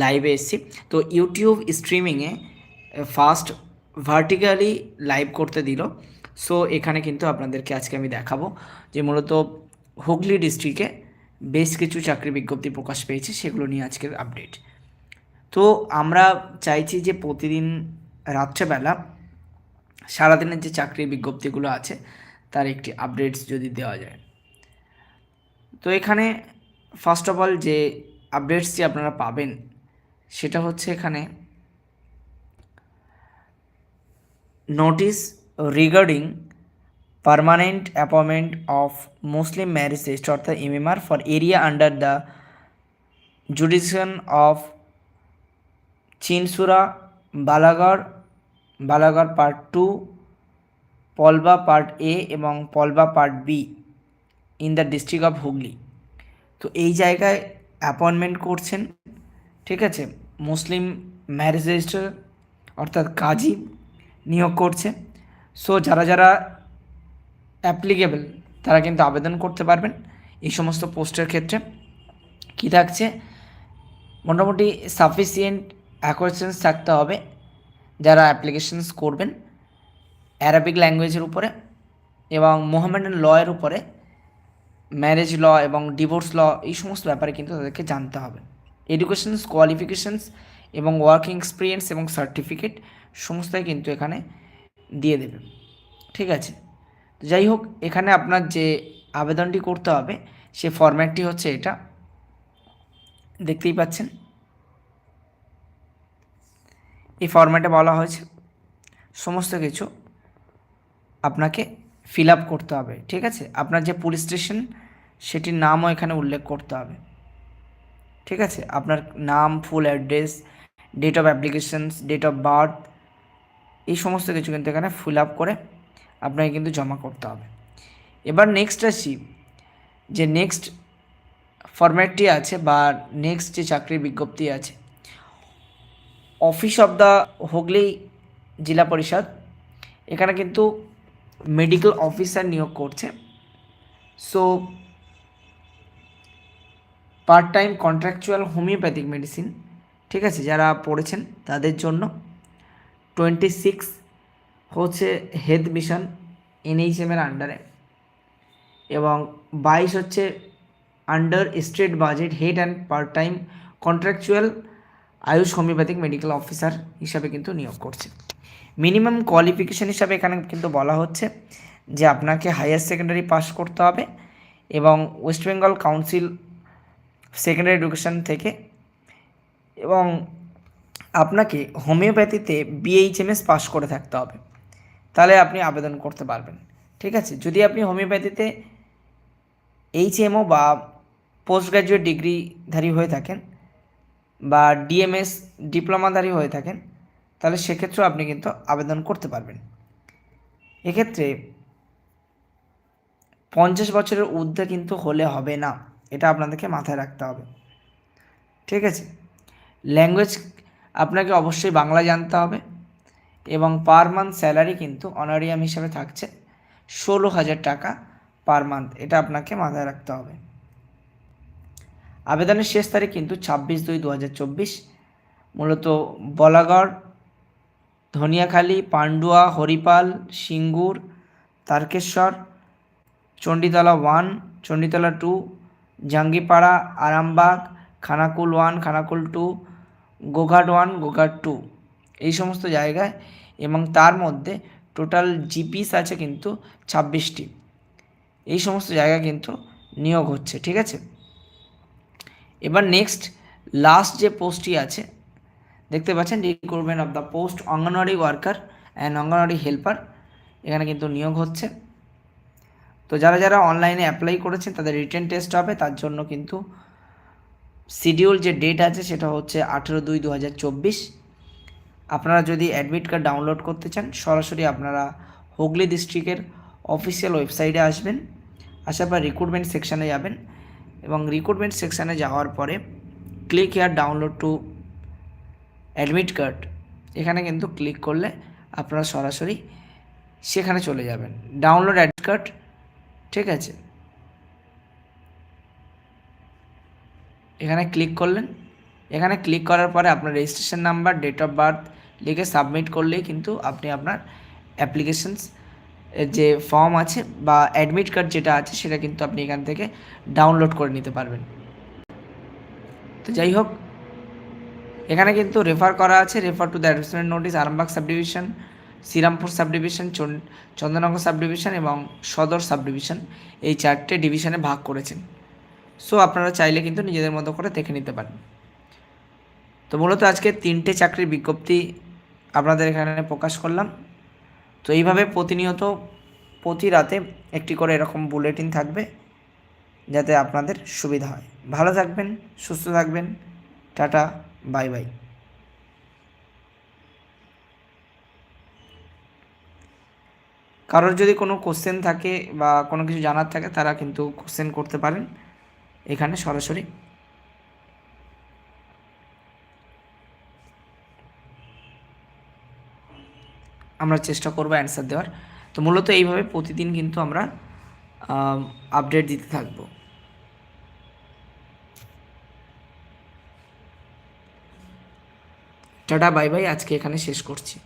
লাইভে এসেছি। তো ইউটিউব স্ট্রিমিংয়ে ফার্স্ট ভার্টিক্যালি লাইভ করতে দিল। সো এখানে কিন্তু আপনাদেরকে আজকে আমি দেখাবো যে মূলত হুগলি ডিস্ট্রিক্টে বেশ কিছু চাকরি বিজ্ঞপ্তি প্রকাশ পেয়েছে, সেগুলো নিয়ে আজকের আপডেট তো আমরা চাইছি যে প্রতিদিন রাত্রেবেলা সারাদিনের যে চাকরি বিজ্ঞপ্তিগুলো আছে, তার একটি আপডেটস যদি দেওয়া যায়। তো এখানে ফার্স্ট অফ অল যে আপডেটসটি আপনারা পাবেন? সেটা হচ্ছে এখানে notice regarding permanent appointment of Muslim marriage register অর্থাৎ MMR for area under the jurisdiction of Chinsurah Balagarh Balagarh part two Polba part A এবং Polba part B in the district of Hooghly তো এই জায়গায় appointment করছেন, ঠিক আছে? মুসলিম marriage register অর্থাৎ কাজী নিয়োগ করছে। সো যারা যারা অ্যাপ্লিকেবল তারা কিন্তু আবেদন করতে পারবেন এই সমস্ত পোস্টের ক্ষেত্রে। কী থাকছে? মোটামুটি সাফিসিয়েন্ট অ্যাকোয়েশনস থাকতে হবে যারা অ্যাপ্লিকেশনস করবেন অ্যারাবিক ল্যাঙ্গুয়েজের উপরে এবং মোহামেডান লয়ের উপরে। ম্যারেজ ল এবং ডিভোর্স ল এই সমস্ত ব্যাপারে কিন্তু তাদেরকে জানতে হবে। এডুকেশনস কোয়ালিফিকেশনস এবং ওয়ার্কিং এক্সপিরিয়েন্স এবং সার্টিফিকেট সমস্তই কিন্তু এখানে দিয়ে দেবে। ঠিক আছে? তো যাই হোক, এখানে আপনার যে আবেদনটি করতে হবে, সে ফরম্যাটটি হচ্ছে এটা। দেখতেই পাচ্ছেন? এই ফরম্যাটে বলা হয়েছে, সমস্ত কিছু আপনাকে ফিল আপ করতে হবে, ঠিক আছে? আপনার যে পুলিশ স্টেশন সেটির নামও এখানে উল্লেখ করতে হবে, ঠিক আছে? আপনার নাম full address date of applications date of birth এই সমস্ত কিছু কিন্তু এখানে ফিল আপ করে আপনাকে কিন্তু জমা করতে হবে। এবার নেক্সট আসি, যে নেক্সট ফরম্যাটটি আছে বা নেক্সট যে চাকরির বিজ্ঞপ্তি আছে অফিস অফ দ্য হুগলি জেলা পরিষদ, এখানে কিন্তু মেডিকেল অফিসার নিয়োগ করছে। So part time contractual homeopathic medicine ঠিক আছে, যারা পড়েছেন তাদের জন্য। টোয়েন্টি সিক্স হচ্ছে হেলথ মিশন এনএইচএমের আন্ডারে এবং বাইশ হচ্ছে under state budget head and part time contractual AYUSH homeopathic medical officer হিসাবে কিন্তু নিয়োগ করছে। মিনিমাম কোয়ালিফিকেশান হিসাবে এখানে কিন্তু বলা হচ্ছে যে আপনাকে হায়ার সেকেন্ডারি পাস করতে হবে এবং West Bengal council secondary education থেকে এবং আপনাকে হোমিওপ্যাথিতে বিএইচএমএস পাস করে থাকতে হবে। তাহলে আপনি আবেদন করতে পারবেন। ঠিক আছে? যদি আপনি হোমিওপ্যাথিতে এইচএমও বা পোস্ট গ্র্যাজুয়েট ডিগ্রিধারী হয়ে থাকেন বা ডিএমএস ডিপ্লোমাধারী হয়ে থাকেন, তাহলে সেক্ষেত্রেও আপনি কিন্তু আবেদন করতে পারবেন। এক্ষেত্রে পঞ্চাশ বছরের ঊর্ধ্বে কিন্তু হলে হবে না, এটা আপনাদেরকে মাথায় রাখতে হবে। ঠিক আছে? ল্যাঙ্গুয়েজ আপনাকে অবশ্যই বাংলা জানতে হবে এবং পার মান্থ স্যালারি কিন্তু অনারিয়াম হিসাবে থাকছে ষোলো হাজার টাকা পার মান্থ এটা আপনাকে মাথায় রাখতে হবে। আবেদনের শেষ তারিখ কিন্তু ছাব্বিশ দুই দু মূলত Balagarh, Dhaniakhali, Pandua, Haripal, Singur, Tarakeswar, Chanditala one, Chanditala two, Jangipara, Arambagh, Khanakul one, Khanakul two, Goghat one, Goghat two এই সমস্ত জায়গায় এবং তার মধ্যে টোটাল জিপিস আছে কিন্তু ছাব্বিশটি। এই সমস্ত জায়গায় কিন্তু নিয়োগ হচ্ছে, ঠিক আছে? এবার নেক্সট লাস্ট যে পোস্টটি আছে, দেখতে পাচ্ছেন recruitment of the post anganwadi worker and anganwadi helper এখানে কিন্তু নিয়োগ হচ্ছে। তো যারা যারা অনলাইনে অ্যাপ্লাই করেছেন, তাদের রিটেন টেস্ট হবে, তার জন্য কিন্তু শিডিউল যে ডেট আছে, সেটা হচ্ছে আঠেরো দুই দু আপনারা যদি অ্যাডমিট কার্ড ডাউনলোড করতে চান, সরাসরি আপনারা হুগলি ডিস্ট্রিক্টের অফিসিয়াল ওয়েবসাইটে আসবেন। আসার পর রিক্রুটমেন্ট সেকশানে যাবেন। এবং রিক্রুটমেন্ট সেকশানে যাওয়ার পরে click here download to admit card এখানে কিন্তু ক্লিক করলে আপনারা সরাসরি সেখানে চলে যাবেন। ডাউনলোড অ্যাডমিট কার্ড ঠিক আছে? এখানে ক্লিক করলেন। এখানে ক্লিক করার পরে আপনার registration number date of birth লিখে সাবমিট করলেই কিন্তু আপনি আপনার অ্যাপ্লিকেশনস যে ফর্ম আছে বা অ্যাডমিট কার্ড যেটা আছে সেটা কিন্তু আপনি এখান থেকে ডাউনলোড করে নিতে পারবেন। তো যাই হোক, এখানে কিন্তু রেফার করা আছে refer to the advertisement notice Arambagh subdivision Serampore subdivision Chandannagar subdivision এবং সদর সাব ডিভিশন এই চারটে ডিভিশনে ভাগ করেছেন। সো আপনারা চাইলে কিন্তু নিজেদের মতো করে দেখে নিতে পারেন। তো মূলত আজকে তিনটে চাকরির বিজ্ঞপ্তি আপনাদের এখানে প্রকাশ করলাম। তো এইভাবে প্রতিনিয়ত প্রতি রাতে একটি করে এরকম বুলেটিন থাকবে যাতে আপনাদের সুবিধা হয়। ভালো থাকবেন, সুস্থ থাকবেন, টাটা, বাই বাই। কারোর যদি কোনো কোশ্চেন থাকে বা কোনো কিছু জানার থাকে তারা কিন্তু কোশ্চেন করতে পারেন। এখানে সরাসরি আমরা চেষ্টা করব অ্যান্সার দেওয়ার। তো মূলত এইভাবে প্রতিদিন কিন্তু আমরা আপডেট দিতে থাকব। টাটা বাই বাই আজকে এখানে শেষ করছি।